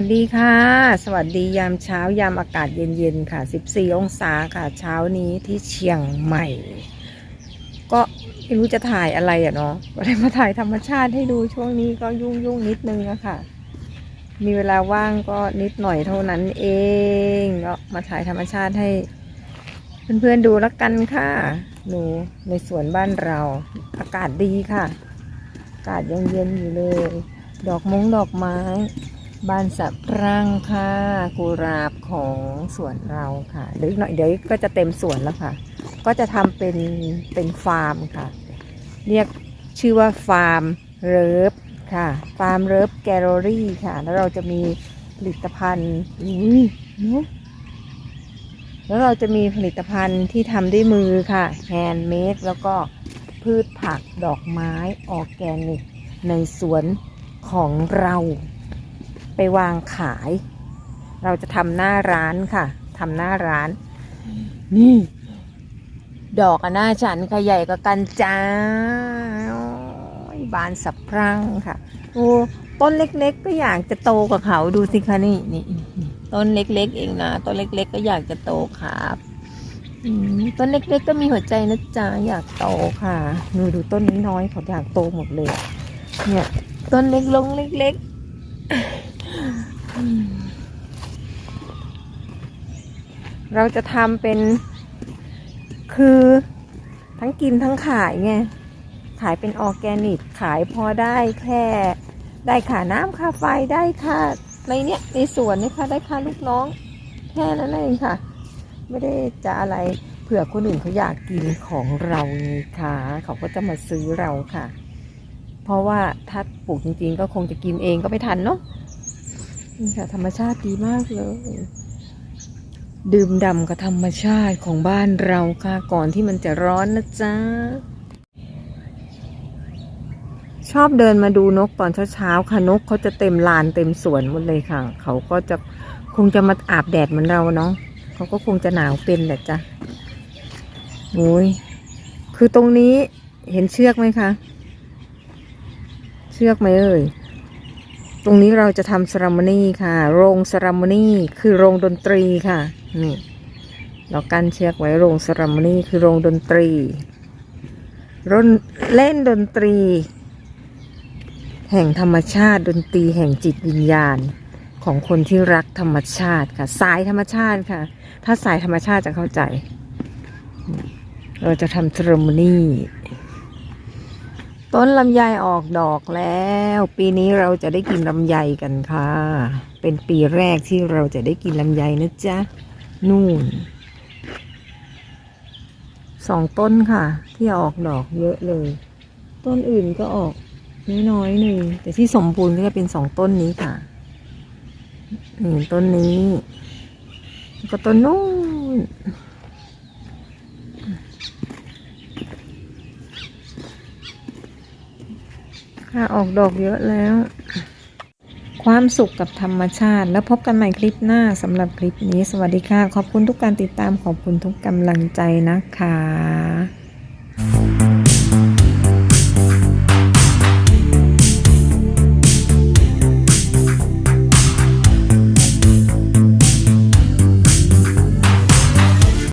วัสดีค่ะ สวัสดียามเช้ายามอากาศเย็นๆค่ะ 14 องศาค่ะ เช้านี้ที่เชียงใหม่ ก็ไม่รู้จะถ่ายอะไรอะเนาะก็ได้มาถ่ายธรรมชาติให้ดูช่วงนี้ก็ยุ่งยุ่งๆนิดนึงอะค่ะ มีเวลาว่างก็นิดหน่อยเท่านั้นเองก็มาถ่ายธรรมชาติให้เพื่อนๆดูแล้วกันค่ะหนูในสวนบ้านเรา อากาศดีค่ะ อากาศยังเย็นอยู่เลย ดอกมงดอกไม้ บานสะพรั่งค่ะกุหลาบของสวนเราค่ะเดี๋ยวอีกหน่อยเดี๋ยวก็จะเต็มสวนแล้วค่ะ ก็จะทำเป็นเป็นฟาร์มค่ะ เรียกชื่อว่าฟาร์มเลิฟค่ะ ฟาร์มเลิฟแกลเลอรี่ค่ะ แล้วเราจะมีผลิตภัณฑ์อุ้ยนะแล้วเราจะมีผลิตภัณฑ์ที่ทำด้วยมือค่ะแฮนด์เมดแล้วก็พืชผักดอกไม้ออร์แกนิก ในสวนของเรา ไปวางขาย เราจะทำหน้าร้านค่ะทำหน้าร้าน นี่ ดอกอะหน้าฉันค่ะใหญ่กว่ากันจ้าบานสะพรั่งค่ะโอ้ต้นเล็กๆ ก็อยากจะโตกว่าเขาดูสิคะนี่นี่ต้นเล็ก ๆ เองนะต้นเล็ก ๆ ก็อยากจะโตครับอืมต้นเล็ก ๆ ก็มีหัวใจนะจ๊ะอยากโตค่ะดูดูต้นน้อยๆเขาอยากโตหมดเลย เนี่ย ต้นเล็กลงเล็ก ๆ เราจะทำเป็นคือทั้งกินทั้งขายไง ขายเป็นออร์แกนิก ขายพอได้แค่ ได้ค่าน้ำค่าไฟได้ค่าในเนี้ยในสวนนี่ค่ะได้ค่าลูกน้อง แค่นั้นเองค่ะ ไม่ได้จะอะไรเผื่อคนอื่นเขาอยากกินของเราไงค่ะเขาก็จะมาซื้อเราค่ะ เพราะว่าถ้าปลูกจริงๆ ก็คงจะกินเองก็ไม่ทันเนาะ นี่ค่ะ ธรรมชาติดีมากเลย ดื่มด่ำกับธรรมชาติของบ้านเราค่ะ ก่อนที่มันจะร้อนนะจ๊ะ ชอบเดินมาดูนกตอนเช้าๆ ค่ะนกเขาจะเต็มลานเต็มสวนหมดเลยค่ะ เขาก็จะคงจะมาอาบแดดเหมือนเราเนาะเขาก็คงจะหนาวเป็นแหละจ้ะโอ้ยคือตรงนี้เห็นเชือกไหมคะ เชือกไหมเอ่ย ตรงนี้เราจะทำสรัมนีค่ะ โรงสรัมนีคือโรงดนตรีค่ะ นี่ เรากั้นเชือกไว้โรงสรัมนีคือโรงดนตรีร่นเล่นดนตรี แห่งธรรมชาติดนตรีแห่งจิตวิญญาณของคนที่รักธรรมชาติค่ะ สายธรรมชาติค่ะ ถ้าสายธรรมชาติจะเข้าใจ เราจะทำสรัมนี ต้นลำไยออกดอกแล้ว ปีนี้เราจะได้กินลำไยกันค่ะ เป็นปีแรกที่เราจะได้กินลำไยนะจ๊ะ นู่นสองต้นค่ะ ที่ออกดอกเยอะเลย ต้นอื่นก็ออกน้อยๆหนึ่งแต่ที่สมบูรณ์ก็จะเป็นสองต้นนี้ค่ะนี่ต้นนี้ ก็ต้นนู้น ค่ะออกดอกเยอะแล้ว ความสุขกับธรรมชาติ แล้วพบกันใหม่คลิปหน้าสำหรับคลิปนี้ สวัสดีค่ะ ขอบคุณทุกการติดตามขอบคุณทุกกำลังใจนะคะ